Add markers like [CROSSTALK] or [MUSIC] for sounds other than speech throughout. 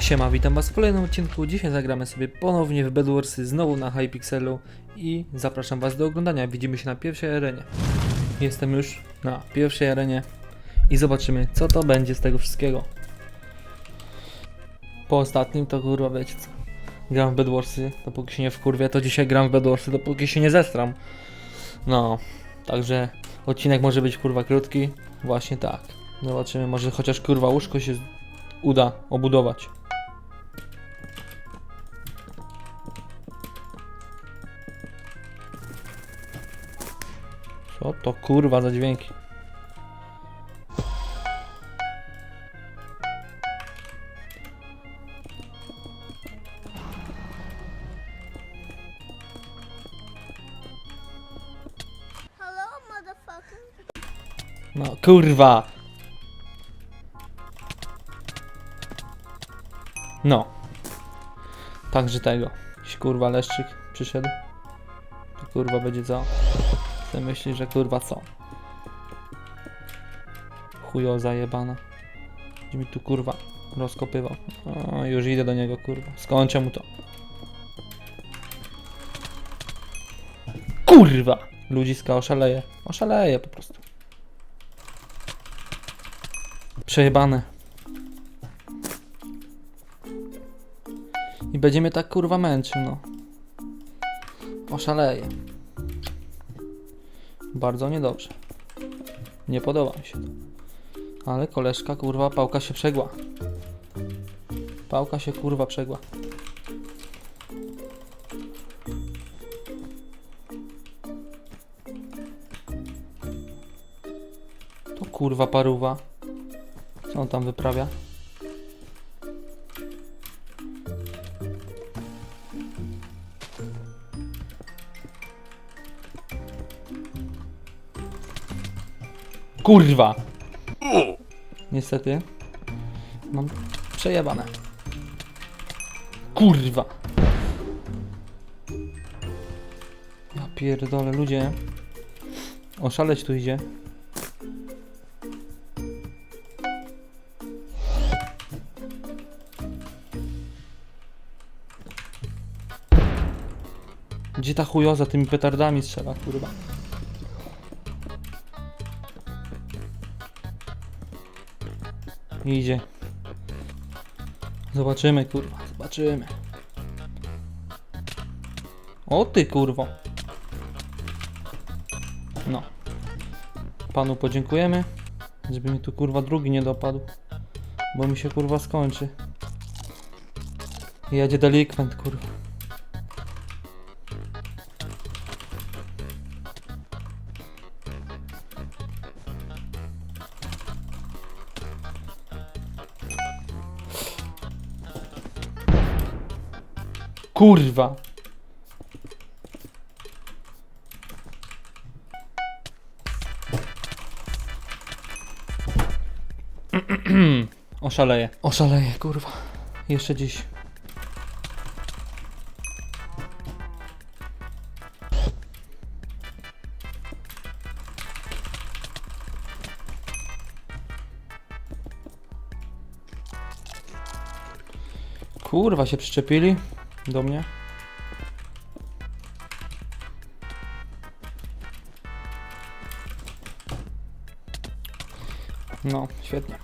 Siema, witam was w kolejnym odcinku. Dzisiaj zagramy sobie ponownie w Bedwarsy, znowu na Hypixelu i zapraszam was do oglądania. Widzimy się na pierwszej arenie. Jestem już na pierwszej arenie i zobaczymy, co to będzie z tego wszystkiego. Po ostatnim to kurwa wiecie co. Gram w Bedwarsy, dopóki się nie wkurwię, to dzisiaj gram w Bedwarsy, dopóki się nie zestram. No, także odcinek może być kurwa krótki. Właśnie tak. Zobaczymy, może chociaż kurwa łóżko się uda obudować. Co to kurwa za dźwięki? No kurwa! No. Także tego. Jakiś kurwa leszczyk przyszedł. To kurwa będzie co? Ty myślisz, że kurwa co? Chujo zajebana. Gdzie mi tu kurwa rozkopywał. O, już idę do niego kurwa. Skończę mu to. Kurwa! Ludziska oszaleje. Oszaleje po prostu. Przejebane. I będziemy tak kurwa męczył, no. Oszaleje. Bardzo niedobrze. Nie podoba mi się to. Ale koleżka kurwa pałka się przegła. Pałka się kurwa przegła. To kurwa paruwa. Co on tam wyprawia? Kurwa! Niestety. Mam przejebane. Kurwa! Ja pierdolę, ludzie. Oszaleć tu idzie. Gdzie ta chujoza tymi petardami strzela, kurwa? Idzie. Zobaczymy, kurwa, zobaczymy. O ty, kurwo. No. Panu podziękujemy, żeby mi tu, kurwa, drugi nie dopadł. Bo mi się, kurwa, skończy. Jedzie delikwent, kurwa. Kurwa. Oszaleję. Oszaleję, kurwa. Jeszcze dziś. Kurwa się przyczepili do mnie. No, świetnie.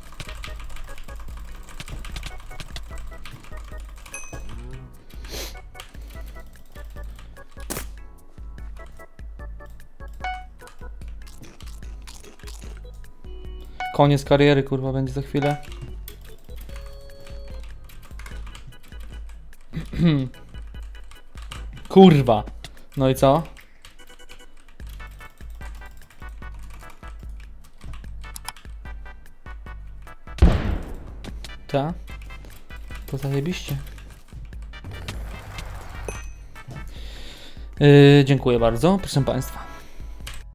Koniec kariery, kurwa, będzie za chwilę. [CLEARS THROAT] Kurwa. No i co? Ta? To zajebiście. Yy, dziękuję bardzo, proszę Państwa.